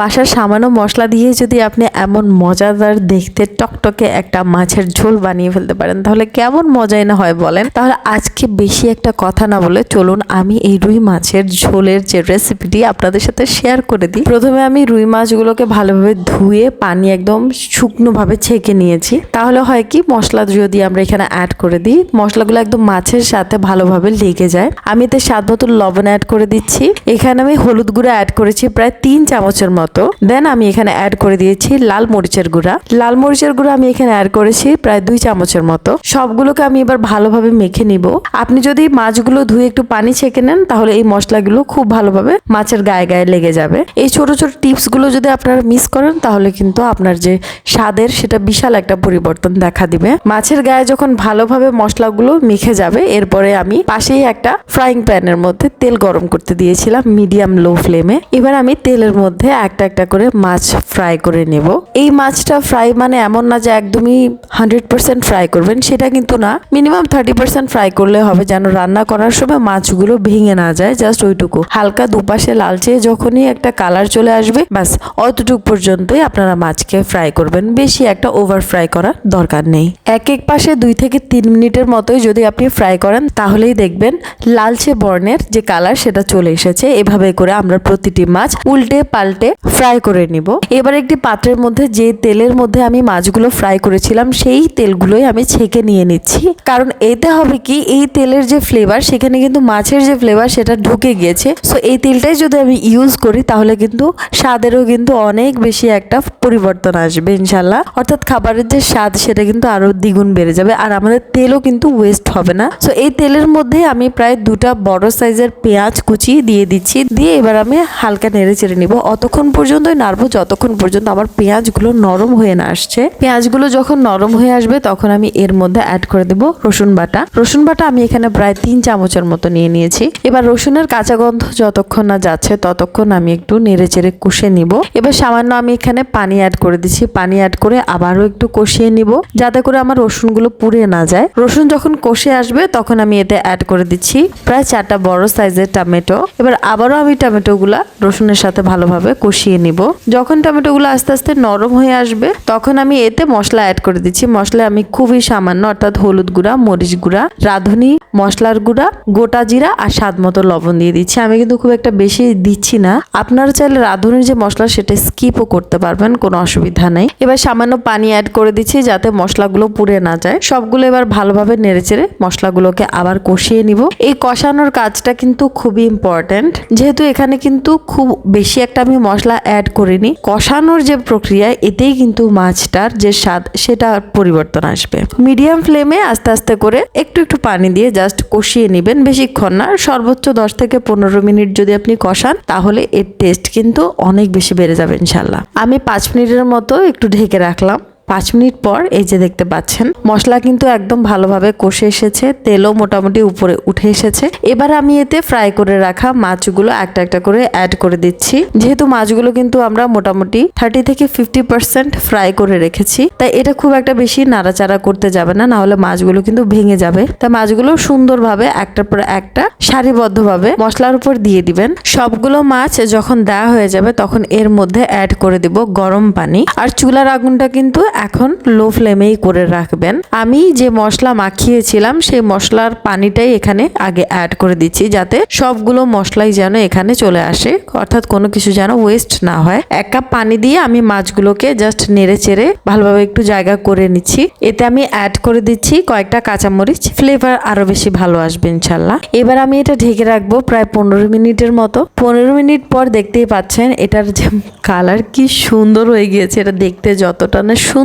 বাসার সামান্য মশলা দিয়ে যদি আপনি এমন মজাদার দেখতে টকটকে একটা মাছের ঝোল বানিয়ে ফেলতে পারেন, তাহলে কেমন মজাই না হয় বলেন? তাহলে আজকে বেশি একটা কথা না বলে চলুন আমি এই রুই মাছের ঝোলের যে রেসিপিটি আপনাদের সাথে শেয়ার করে দিই। প্রথমে আমি রুই মাছগুলোকে ভালোভাবে ধুয়ে পানি একদম শুকনোভাবে ছেঁকে নিয়েছি। তাহলে হয় কি, মশলা যদি আমরা এখানে অ্যাড করে দিই, মশলাগুলো একদম মাছের সাথে ভালোভাবে লেগে যায়। আমি এতে স্বাদ মতো লবণ অ্যাড করে দিচ্ছি। এখানে আমি হলুদ গুঁড়া অ্যাড করেছি প্রায় তিন চামচের মতো। দেন আমি এখানে অ্যাড করে দিয়েছি লাল মরিচের গুঁড়া। লাল মরিচের গুঁড়া আমি এখানে অ্যাড করেছি প্রায় দুই চামচের মতো। সবগুলোকে আমি এবার ভালোভাবে মেখে নিব। আপনি যদি মাছগুলো ধুয়ে একটু পানি ছেঁকে নেন, তাহলে এই মশলাগুলো খুব ভালোভাবে মাছের গায়ে গায়ে লেগে যাবে। এই ছোট ছোট টিপসগুলো যদি আপনারা মিস করেন, তাহলে কিন্তু আপনার যে স্বাদের সেটা বিশাল একটা পরিবর্তন দেখা দিবে। মাছের গায়ে যখন ভালোভাবে মশলাগুলো মেখে যাবে, এরপরে আমি পাশেই একটা ফ্রাইং প্যানের মধ্যে তেল গরম করতে দিয়েছিলাম মিডিয়াম লো ফ্লেমে এবার আমি তেলের মধ্যে একটা একটা করে মাছ ফ্রাই করে নেব। এই মাছটা ফ্রাই মানে এমন না যে একদমই হান্ড্রেড পার্সেন্ট ফ্রাই করবেন, সেটা কিন্তু না। মিনিমাম থার্টি পার্সেন্ট ফ্রাই করলে হবে যেন রান্না করার সময় মাছগুলো ভেঙে না যায় জাস্ট ওইটুকু। হালকা দুপাশে লালচে যখনই একটা কালার চলে আসবে, ব্যাস, অতটুকু পর্যন্তই আপনারা মাছকে ফ্রাই করবেন। বেশি একটা ওভার ফ্রাই করার দরকার নেই। এক এক পাশে দুই থেকে তিন মিনিটের মতোই যদি আপনি ফ্রাই করেন, তাহলেই দেখবেন লালচে বর্ণের যে কালার সেটা চলে এসেছে। এভাবে করে আমরা প্রতিটি মাছ উল্টে পাল্টে ফ্রাই করে নিব। এবার একটি পাত্রের মধ্যে যে তেলের মধ্যে আমি মাছগুলো ফ্রাই করেছিলাম, সেই তেলগুলোই আমি ছেঁকে নিয়ে নিচ্ছি। কারণ এতে হবে কি, এই তেলের যে ফ্লেভার সেখানে কিন্তু মাছের যে ফ্লেভার সেটা ঢুকে গিয়েছে। সো এই তেলটাই যদি আমি ইউজ করি, তাহলে কিন্তু স্বাদেরও কিন্তু অনেক বেশি একটা পরিবর্তন আসবে, ইনশাল্লাহ। অর্থাৎ খাবারের যে স্বাদ, সেটা কিন্তু আরও দ্বিগুণ বেড়ে যাবে, আর আমাদের তেলও কিন্তু ওয়েস্ট হবে না। সো এই তেলের মধ্যে আমি প্রায় দুটা বড় সাইজের পেঁয়াজ কুচি দিয়ে দিচ্ছি। দিয়ে এবার আমি হালকা নেড়ে চেড়ে নিব। অতক্ষণ পর্যন্তই নাড়বো যতক্ষণ পর্যন্ত আমার পেঁয়াজগুলো নরম হয়ে না আসছে। পেঁয়াজগুলো যখন নরম হয়ে আসবে, তখন আমি এর মধ্যে অ্যাড করে দেব রসুন বাটা। রসুন বাটা আমি এখানে প্রায় তিন চামচের মতো নিয়ে নিয়েছি। এবার রসুনের কাঁচা গন্ধ যতক্ষণ না যাচ্ছে, ততক্ষণ আমি একটু নেড়ে চেড়ে কষে নিব। এবার সামান্য আমি এখানে পানি অ্যাড করে দিচ্ছি। পানি অ্যাড করে আবারও একটু কষিয়ে নিব, যাতে করে আমার রসুনগুলো পুড়ে না যায়। রসুন যখন কষে আসবে, তখন আমি এতে অ্যাড করে দিচ্ছি প্রায় চারটা বড় সাইজের টমেটো। এবার আবারও আমি টমেটোগুলা রসুনের সাথে ভালোভাবে কষিয়ে নিব। যখন টমেটোগুলো আস্তে আস্তে নরম হয়ে আসবে, তখন আমি এতে মশলা অ্যাড করে দিচ্ছি। মশলা আমি খুবই সামান্য, অর্থাৎ হলুদ গুঁড়া, মরিচ গুঁড়া, রাঁধুনি, মশলার গুঁড়া, গোটা জিরা আর স্বাদ মতো লবণ দিয়ে দিচ্ছি। আমি কিন্তু খুব একটা বেশি দিচ্ছি না। আপনারা চাইলে রাঁধুনির যে মশলা, সেটা স্কিপও করতে পারবেন, কোনো অসুবিধা নেই। এবার সামান্য পানি অ্যাড করে দিচ্ছি যাতে মশলাগুলো পুড়ে না যায়। সবগুলো এবার ভালোভাবে নেড়েচেড়ে মশলাগুলোকে আবার কষিয়ে নিব। এই কষানোর কাজটা কিন্তু খুবই ইম্পর্ট্যান্ট যেহেতু এখানে কিন্তু খুব বেশি একটা আমি মশলা অ্যাড করিনি। কষানোর যে প্রক্রিয়া, এতেই কিন্তু মাছটার যে স্বাদ, সেটা পরিবর্তন আসবে। মিডিয়াম ফ্লেমে আস্তে আস্তে করে একটু একটু পানি দিয়ে জাস্ট কষিয়ে নেবেন বেশিক্ষণ না। সর্বোচ্চ দশ থেকে পনেরো মিনিট যদি আপনি কষান, তাহলে এর টেস্ট কিন্তু অনেক বেশি বেড়ে যাবে ইনশাল্লাহ। আমি পাঁচ মিনিটের মতো একটু ঢেকে রাখলাম। পাঁচ মিনিট পর এই যে দেখতে পাচ্ছেন, মশলা কিন্তু একদম ভালোভাবে কষে এসেছে, তেলও মোটামুটি উপরে উঠে এসেছে। এবার আমি এতে ফ্রাই করে রাখা মাছগুলো একটা একটা করে অ্যাড করে দিচ্ছি। যেহেতু মাছগুলো কিন্তু আমরা মোটামুটি থার্টি থেকে ফিফটি পার্সেন্ট ফ্রাই করে রেখেছি, তাই এটা খুব একটা বেশি নাড়াচাড়া করতে যাবে না, নাহলে মাছগুলো কিন্তু ভেঙে যাবে। তাই মাছগুলো সুন্দরভাবে একটার পর একটা সারিবদ্ধভাবে মশলার উপর দিয়ে দিবেন। সবগুলো মাছ যখন দেওয়া হয়ে যাবে, তখন এর মধ্যে অ্যাড করে দিব গরম পানি। আর চুলার আগুনটা কিন্তু এখন লো ফ্লেমেই করে রাখবেন। আমি যে মশলা মাখিয়েছিলাম, সেই মশলার পানিটাই এখানে আগে অ্যাড করে দিচ্ছি যাতে সবগুলো মশলাই যেন এখানে চলে আসে। অর্থাৎ কোনো কিছু যেন ওয়েস্ট না হয়। এক কাপ পানি দিয়ে আমি মাছগুলোকে জাস্ট নেড়ে চেড়ে ভালোভাবে একটু জায়গা করে নিচ্ছি। এতে আমি অ্যাড করে দিচ্ছি কয়েকটা কাঁচামরিচ। ফ্লেভার আরও বেশি ভালো আসবে ইনশাল্লাহ। এবার আমি এটা ঢেকে রাখব প্রায় পনেরো মিনিটের মতো। পনেরো মিনিট পর দেখতেই পাচ্ছেন এটার যে কালার কি সুন্দর হয়ে গিয়েছে। এটা দেখতে যতটা না সুন্দর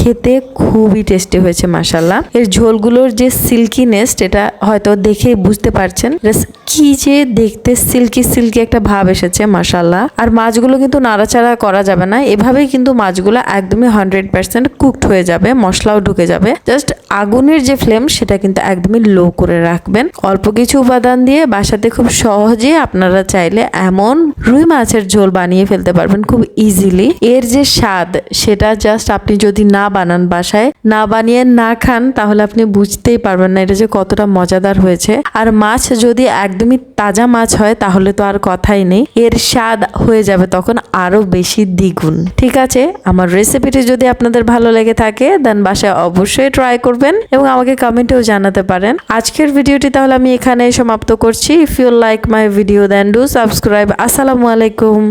খেতে খুবই টেস্টি হয়েছে মাসাল্লাহ এর ঝোলগুলোর যে সিল্কিনেস এটা হয়তো দেখেই বুঝতে পারছেন কি যে দেখতে সিল্কি সিল্কি একটা ভাব এসেছে মাসাল্লাহ আর মাছগুলো কিন্তু নাড়াচাড়া করা যাবে না, এভাবেই কিন্তু মাছগুলো একদমই হান্ড্রেড পার্সেন্ট কুকড হয়ে যাবে, মশলাও ঢুকে যাবে। জাস্ট আগুনের যে ফ্লেম সেটা কিন্তু একদমই লো করে রাখবেন। অল্প কিছু উপাদান দিয়ে বাসাতে খুব সহজে আপনারা চাইলে এমন রুই মাছের ঝোল বানিয়ে ফেলতে পারবেন খুব ইজিলি এর যে স্বাদ, সেটা জাস্ট আপনি যদি না বানান বাসায়, না বানিয়ে না খান, তাহলে আপনি বুঝতেই পারবেন না এটা যে কতটা মজাদার হয়েছে। আর মাছ যদি একদমই তাজা মাছ হয়, তাহলে তো আর কথাই নেই। এর স্বাদ হয়ে যাবে তখন আরও বেশি দ্বিগুণ। ঠিক আছে? আমার রেসিপিটি যদি আপনাদের ভালো লেগে থাকে দেন বাসায় অবশ্যই ট্রাই করবেন এবং আমাকে কমেন্টেও জানাতে পারেন। আজকের ভিডিওটি তাহলে আমি এখানে সমাপ্ত করছি। If you like my video then do subscribe আসসালামু আলাইকুম।